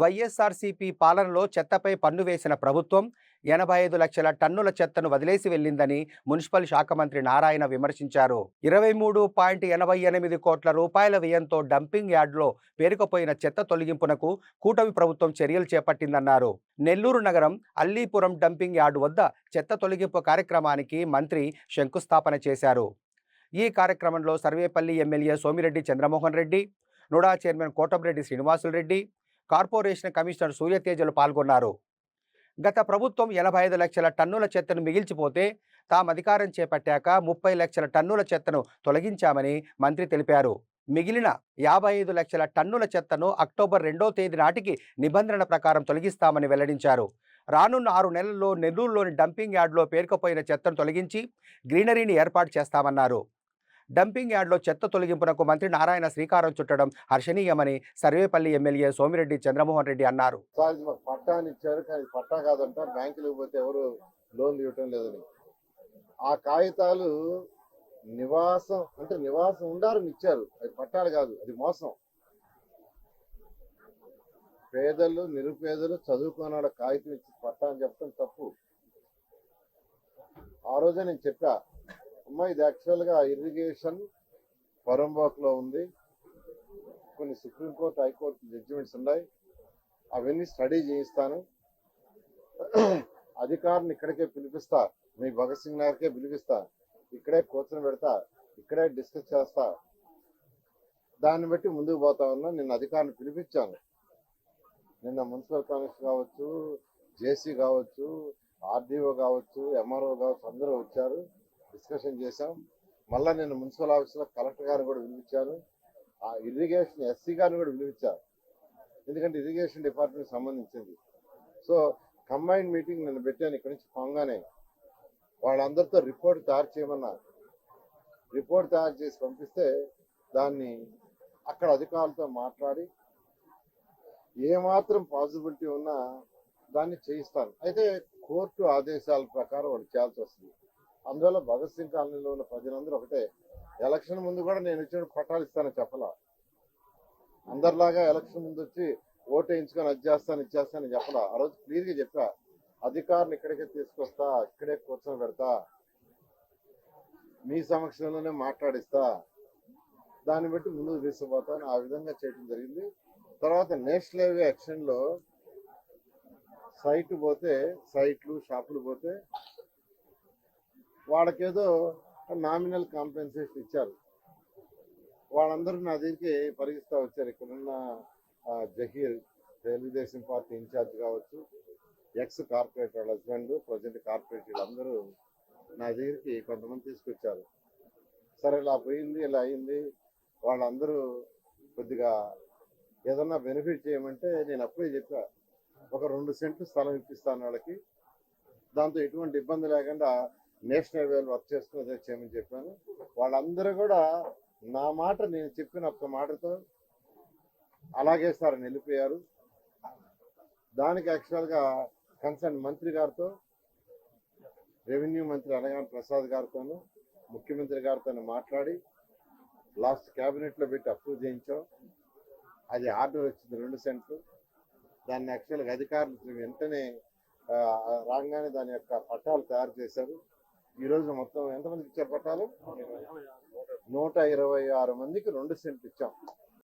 వైఎస్ఆర్సీపీ పాలనలో చెత్తపై పన్ను వేసిన ప్రభుత్వం ఎనభై ఐదు లక్షల టన్నుల చెత్తను వదిలేసి వెళ్ళిందని మున్సిపల్ శాఖ మంత్రి నారాయణ విమర్శించారు. ఇరవై మూడు పాయింట్ ఎనభై ఎనిమిది కోట్ల రూపాయల వ్యయంతో డంపింగ్ యార్డ్లో పేరుకుపోయిన చెత్త తొలగింపునకు కూటమి ప్రభుత్వం చర్యలు చేపట్టిందన్నారు. నెల్లూరు నగరం అల్లీపురం డంపింగ్ యార్డు వద్ద చెత్త తొలగింపు కార్యక్రమానికి మంత్రి శంకుస్థాపన చేశారు. ఈ కార్యక్రమంలో Sarvepalli MLA Somireddy Chandramohan Reddy NUDA chairman Kotamreddy Srinivasulu Reddy corporation commissioner సూర్యతేజలు పాల్గొన్నారు. గత ప్రభుత్వం ఎనభై ఐదు లక్షల టన్నుల చెత్తను మిగిల్చిపోతే తాము అధికారం చేపట్టాక ముప్పై లక్షల టన్నుల చెత్తను తొలగించామని మంత్రి తెలిపారు. మిగిలిన యాభై ఐదు లక్షల టన్నుల చెత్తను అక్టోబర్ రెండో తేదీ నాటికి నిబంధనల ప్రకారం తొలగిస్తామని వెల్లడించారు. రానున్న ఆరు నెలల్లో నెల్లూరులోని డంపింగ్ యార్డులో పేరుకుపోయిన చెత్తను తొలగించి గ్రీనరీని ఏర్పాటు చేస్తామన్నారు. డంపింగ్ యార్డ్లో చెత్త తొలగింపునకు మంత్రి నారాయణ శ్రీకారం చుట్టడం హర్షణీయమని సర్వేపల్లి ఎమ్మెల్యే సోమిరెడ్డి చంద్రమోహన్ రెడ్డి అన్నారు. పట్టాని పట్టా కాదంట బ్యాంకులకు పోతే ఎవరు లోన్లు ఇవ్వటం లేదని. ఆ కాగితాలు నివాసం అంటే నివాసం ఉండాలని ఇచ్చారు. అది పట్టాలు కాదు అది మోసం. పేదలు నిరుపేదలు చదువుకున్నాడు కాగితం ఇచ్చి పట్టా అని చెప్పడం తప్పు. ఆ రోజే నేను చెప్పా అమ్మా ఇది యాక్చువల్గా ఇరిగేషన్లో ఉంది. కొన్ని సుప్రీంకోర్టు హైకోర్టు జడ్జిమెంట్స్ ఉన్నాయి. అవన్నీ స్టడీ చేయిస్తాను. అధికారులు ఇక్కడికే పిలిపిస్తా. మీ భగత్ సింగ్ నగర్కే పిలిపిస్తా. ఇక్కడే కూర్చొని పెడతా. ఇక్కడే డిస్కస్ చేస్తా. దాన్ని బట్టి ముందుకు పోతా ఉన్నా. నిన్న అధికారులను పిలిపించాను. నిన్న మున్సిపల్ కమిషనర్ కావచ్చు జేసీ కావచ్చు ఆర్డీఓ కావచ్చు ఎంఆర్ఓ కావచ్చు అందరూ వచ్చారు. డిస్కషన్ చేశాం. మళ్ళా నేను మున్సిపల్ ఆఫీస్లో కలెక్టర్ గారిని కూడా పిలిపించాను. ఆ ఇరిగేషన్ ఎస్సీ గారిని కూడా పిలిపించాను. ఎందుకంటే ఇరిగేషన్ డిపార్ట్మెంట్ సంబంధించింది. సో కంబైన్డ్ మీటింగ్ నేను పెట్టాను ఇక్కడి నుంచి పొంగానే. వాళ్ళందరితో రిపోర్ట్ తయారు చేయమన్నా రిపోర్ట్ తయారు చేసి పంపిస్తే దాన్ని అక్కడ అధికారులతో మాట్లాడి ఏమాత్రం పాసిబిలిటీ ఉన్నా దాన్ని చేయిస్తాను. అయితే కోర్టు ఆదేశాల ప్రకారం వాళ్ళు చేయాల్సి వస్తుంది. అందువల్ల భగత్ సింగ్ కాలనీలో ఉన్న ప్రజలందరూ ఒకటే. ఎలక్షన్ ముందు కూడా నేను ఇచ్చిన పట్టాలు ఇస్తానని చెప్పలా. అందరిలాగా ఎలక్షన్ ముందు వచ్చి ఓటు వేయించుకొని అది చేస్తాను ఇచ్చేస్తానని చెప్పలా. ఆ రోజు క్లియర్గా చెప్పా. అధికారులు ఇక్కడికే తీసుకొస్తా ఇక్కడే కూర్చొని పెడతా. మీ సమక్షంలోనే మాట్లాడిస్తా. దాన్ని బట్టి ముందుకు తీసుకుపోతాను. ఆ విధంగా చేయడం జరిగింది. తర్వాత నేషనల్ హైవే యాక్షన్లో సైట్ పోతే సైట్లు షాపులు పోతే వాళ్ళకేదో నామినల్ కాంపెన్సేషన్ ఇచ్చారు. వాళ్ళందరూ నా దగ్గరికి పరిగిస్తూ వచ్చారు. ఇక్కడున్న జహీర్ తెలుగుదేశం పార్టీ ఇన్ఛార్జ్ కావచ్చు ఎక్స్ కార్పొరేట్ వాళ్ళ హస్బెండ్ ప్రజెంట్ కార్పొరేట్ వీళ్ళందరూ నా దగ్గరికి కొంతమంది తీసుకొచ్చారు. సరే ఇలా పోయింది ఇలా అయింది. వాళ్ళందరూ కొద్దిగా ఏదన్నా బెనిఫిట్ చేయమంటే నేను అప్పుడే చెప్పా ఒక రెండు సెంట్లు స్థలం ఇప్పిస్తాను వాళ్ళకి. దాంతో ఎటువంటి ఇబ్బంది లేకుండా నేషనల్ హైవేలు వర్క్ చేసుకుని చేయమని చెప్పాను. వాళ్ళందరూ కూడా నా మాట నేను చెప్పిన ఒక్క మాటతో అలాగే సార్ నిలిపోయారు దానికి యాక్చువల్గా కన్సర్న్ మంత్రి గారితో రెవెన్యూ మంత్రి అనగా ప్రసాద్ గారితోనూ ముఖ్యమంత్రి గారితో మాట్లాడి లాస్ట్ క్యాబినెట్లో పెట్టి అప్రూవ్ చేయించాం. అది ఆర్డర్ వచ్చింది రెండు సెంట్లు. దాన్ని యాక్చువల్గా అధికారులు వెంటనే రాగానే దాని యొక్క పట్టాలు తయారు చేశారు. ఈ రోజు మొత్తం ఎంతమందికి ఇచ్చారు పట్టాలు? నూట ఇరవై ఆరు మందికి రెండు సెంట్లు ఇచ్చాం.